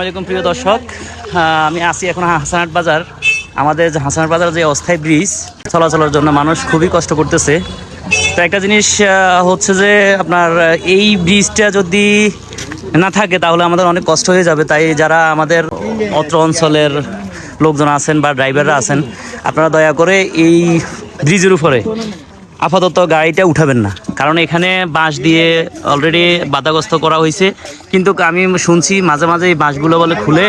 আলাইকুম প্রিয় দর্শক। আমি আছি এখন হাসানাট বাজার। আমাদের যে হাসানাট বাজার যে অস্থায়ী ব্রিজ, চলাচলের জন্য মানুষ খুবই কষ্ট করতেছে। তো একটা জিনিস হচ্ছে যে আপনার এই ব্রিজটা যদি না থাকে, তাহলে আমাদের অনেক কষ্ট হয়ে যাবে। তাই যারা আমাদের অত্র অঞ্চলের লোকজন আছেন বা ড্রাইভাররা আছেন, আপনারা দয়া করে এই ব্রিজের উপরে আপাতত গাড়িটা উঠাবেন না। কারণ এখানে বাঁশ দিয়ে অলরেডি বাধাগ্রস্ত করা হয়েছে। কিন্তু আমি শুনছি মাঝে মাঝে এই বাঁশগুলো বলে খুলে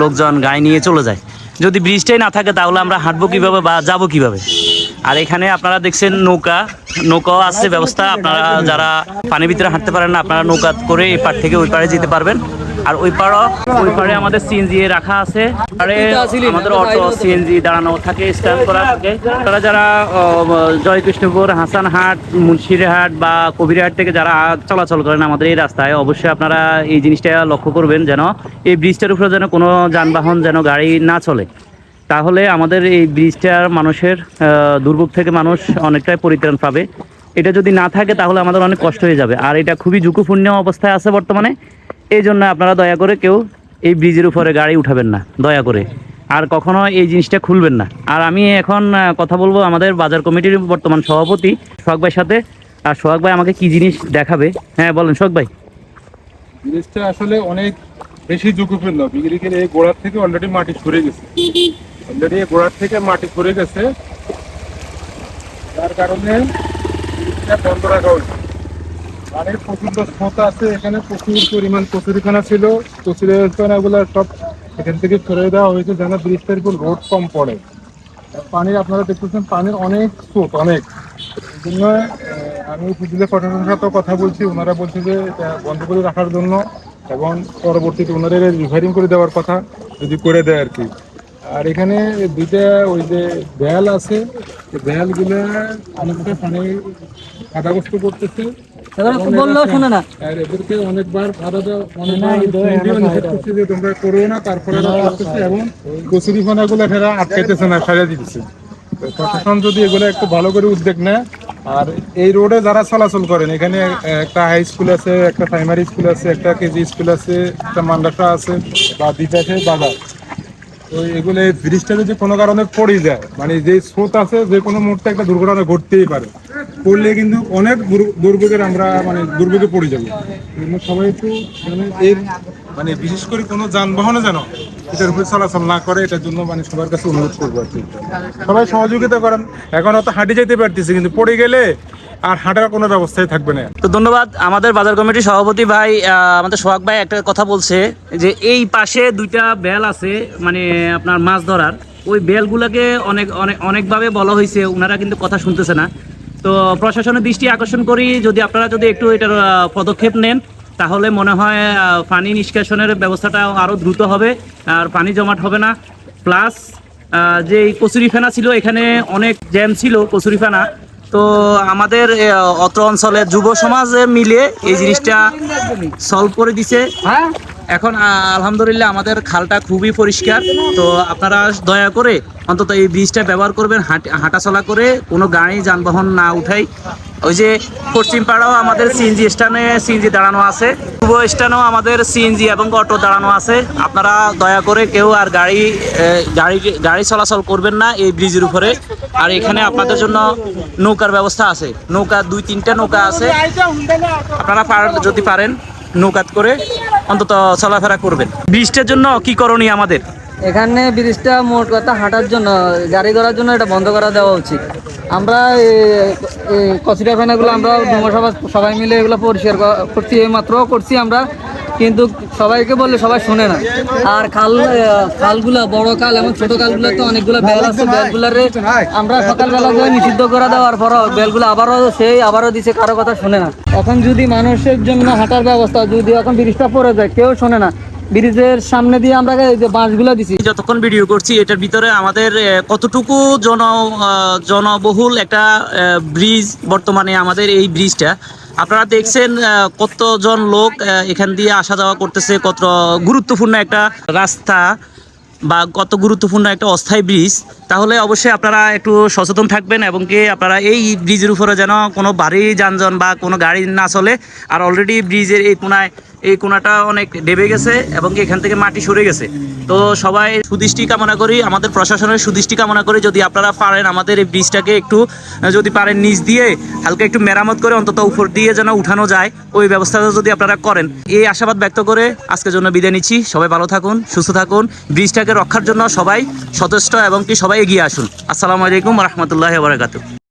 লোকজন গায়ে নিয়ে চলে যায়। যদি ব্রিজটাই না থাকে তাহলে আমরা হাঁটবো কীভাবে বা যাব কীভাবে? আর এখানে আপনারা দেখছেন নৌকা, নৌকাও আছে, ব্যবস্থা। আপনারা যারা পানির ভিতরে হাঁটতে পারেন না, আপনারা নৌকা করে এই পার থেকে ওই পারে যেতে পারবেন। আর ওই পাড়ও ওই পারে আমাদের সিএনজি রাখা আছে। আরে আমাদের অটো সিএনজি দাঁড়ানো থাকে স্ট্যান্ড করা থাকে। তারা যারা জয়কৃষ্ণপুর হাসানহাট মুন্সিরহাট বা কবিরহাট থেকে যারা চলাচল করেন আমাদের এই রাস্তায় অবশ্যই আপনারা এই জিনিসটা লক্ষ্য করবেন যেন এই ব্রিজটার উপরে যেন কোনো যানবাহন যেন গাড়ি না চলে। তাহলে আমাদের এই ব্রিজটার মানুষের দুর্ভোগ থেকে মানুষ অনেকটাই পরিত্রাণ পাবে। এটা যদি না থাকে তাহলে আমাদের অনেক কষ্ট হয়ে যাবে। আর এটা খুবই ঝুঁকিপূর্ণ অবস্থায় আছে বর্তমানে। এই জন্য আপনারা দয়া করে কেউ এই ব্রিজের উপরে গাড়ি উঠাবেন না, দয়া করে। আর কখনো এই জিনিসটা খুলবেন না। আর আমি এখন কথা বলব আমাদের বাজার কমিটির বর্তমান সভাপতি সোহাগ ভাইয়ের সাথে। আর সোহাগ ভাই আমাকে কি জিনিস দেখাবে? হ্যাঁ বলেন সোহাগ ভাই। জিনিসটা আসলে অনেক বেশি ঝুঁকিপূর্ণ। বিগড়িকের এই গোড়ার থেকে অলরেডি মাটি সরে গেছে। অলরেডি এই গোড়ার থেকে মাটি সরে গেছে। তার কারণে বন্ধ রাখা হয়েছে। পানির প্রচণ্ড স্রোত আছে, এখানে প্রচুর পরিমাণ কচুরিখানা ছিল। কচুরিখানাগুলো সব এখান থেকে সরে দেওয়া হয়েছে যেন ব্রিজটার উপর রোড কম পড়ে। পানির আপনারা দেখতেছেন, পানির অনেক স্রোত, অনেক। জন্য আমি উপজেলা প্রশাসনের সাথেও কথা বলছি। ওনারা বলছে যে এটা বন্ধ করে রাখার জন্য এবং পরবর্তীতে ওনারা রিফারিং করে দেওয়ার কথা যদি করে দেয় আর কি। আর এখানে দুইটা ওই যে বেয়াল আছে বেয়ালগুলো অনেকটা পানি বাধাগ্রস্ত করতেছে। বললেও শোনে না। এদেরকে অনেকবার ভাড়া অনেকবার করছে যে তোমরা করো না তারপরে করতেছে এবং কচুরি ফোনাগুলো ফেরা আটকাইতেছে না সারিয়ে দিতেছে। প্রশাসন যদি এগুলো একটু ভালো করে উদ্যোগ নেয় আর এই রোডে যারা চলাচল করেন এখানে একটা হাই স্কুল আছে একটা প্রাইমারি স্কুল আছে একটা কেজি স্কুল আছে একটা মাদ্রাসা আছে বা দ্বিপাশে বাজার। তো এগুলো এই ব্রিজটা যদি কোনো কারণে পড়ে যায় মানে যে স্রোত আছে যে কোনো মুহূর্তে একটা দুর্ঘটনা ঘটতেই পারে। পড়লে কিন্তু অনেক দুর- দুর্ভোগের আমরা মানে দুর্ভোগে পড়ে যাব। সবাই একটু মানে এর মানে বিশেষ করে কোনো যানবাহনে যেন এটার উপরে চলাচল না করে এটার জন্য মানে সবার কাছে অনুরোধ করব আর কি। সবাই সহযোগিতা করেন। এখন হয়তো হাঁটে যেতে পারতেছি কিন্তু পড়ে গেলে আর হাঁটার কোনো ব্যবস্থাই থাকবে না। তো ধন্যবাদ। আমাদের বাজার কমিটির সভাপতি ভাই আমাদের সোহাগ ভাই একটা কথা বলছে যে এই পাশে দুইটা বেল আছে মানে আপনার মাছ ধরার। ওই বেলগুলোকে অনেক অনেক অনেকভাবে বলা হয়েছে ওনারা কিন্তু কথা শুনতেছে না। তো প্রশাসনের দৃষ্টি আকর্ষণ করি, যদি আপনারা যদি একটু এটার পদক্ষেপ নেন, তাহলে মনে হয় পানি নিষ্কাশনের ব্যবস্থাটা আরও দ্রুত হবে, আর পানি জমাট হবে না। প্লাস যে কচুরিফানা ছিল, এখানে অনেক জ্যাম ছিল কচুরিফানা তো আমাদের অত্র অঞ্চলের যুব সমাজে মিলে এই জিনিসটা সলভ করে দিছে। এখন আলহামদুলিল্লাহ আমাদের খালটা খুবই পরিষ্কার। তো আপনারা দয়া করে অন্তত এই ব্রিজটা ব্যবহার করবেন, হাঁট- হাঁটাচলা করে কোনো গাড়ি, যানবাহন না উঠাই। ওই যে পশ্চিম পাড়াও আমাদের সিএনজি স্ট্যান্ডে সিএনজি দাঁড়ানো আছে। পূর্ব স্ট্যান্ডেও আমাদের সিএনজি এবং অটো দাঁড়ানো আছে। আপনারা দয়া করে কেউ আর গাড়ি গাড়ি গাড়ি চলাচল করবেন না এই ব্রিজের উপরে। আর এখানে আপনাদের জন্য নৌকার ব্যবস্থা আছে। নৌকা, দুই, তিনটা নৌকা আছে। আপনারা যদি পারেন। নৌকাত করে অন্তত চলাফেরা করবেন। ব্রিজটার জন্য কি করণীয় আমাদের? এখানে ব্রিজটা মোট কথা হাঁটার জন্য, গাড়ি করার জন্য এটা বন্ধ করা দেওয়া উচিত। আমরা কচুরিয়াখানাগুলো আমরা সবাই মিলে এগুলো পরিষ্কার করছি এই মাত্র করছি আমরা। কিন্তু সবাইকে বললে সবাই শুনে না। আর খাল খালগুলা বড় খাল এবং ছোট খালগুলো তো অনেকগুলো বেল আছে। বেলগুলারে আমরা সকালবেলা করে নিষিদ্ধ করে দেওয়ার পর বেলগুলো আবারও সেই আবারও দিছে কারও কথা শুনে না। এখন যদি মানুষের জন্য হাঁটার ব্যবস্থা যদি এখন ব্রিজটা পড়ে যায় কেউ শোনে না। ব্রিজের সামনে দিয়ে আমরা এই যে বাঁশগুলো দিছি। যতক্ষণ ভিডিও করছি এটার ভিতরে আমাদের কতটুকু জন আহ, জনবহুল একটা ব্রিজ বর্তমানে আমাদের এই ব্রিজটা। আপনারা দেখছেন কতজন লোক এখান দিয়ে আসা যাওয়া করতেছে, কত গুরুত্বপূর্ণ একটা রাস্তা বা কত গুরুত্বপূর্ণ একটা অস্থায়ী ব্রিজ তাহলে অবশ্যই আপনারা একটু সচেতন থাকবেন এবং কি আপনারা এই ব্রিজের উপরে যেন কোনো ভারী যানজন বা কোনো গাড়ি না চলে। আর অলরেডি ব্রিজের এই কোনায় এই কোনাটা অনেক ডেবে গেছে এবং এখান থেকে মাটি সরে গেছে। তো সবাই সুদৃষ্টি কামনা করি, আমাদের প্রশাসনের সুদৃষ্টি কামনা করি, যদি আপনারা পারেন আমাদের এই ব্রিজটাকে একটু, যদি পারেন নিচ দিয়ে হালকা একটু মেরামত করে অন্তত উপর দিয়ে যেন উঠানো যায়, ওই ব্যবস্থাটা যদি আপনারা করেন। এই আশাবাদ ব্যক্ত করে আজকের জন্য বিদায় নিচ্ছি। সবাই ভালো থাকুন, সুস্থ থাকুন। ব্রিজটাকে রক্ষার জন্য সবাই সচেষ্ট এবং কি সবাই এগিয়ে আসুন। আসসালামু আলাইকুম রহমতুল্লাহ বারাকাতু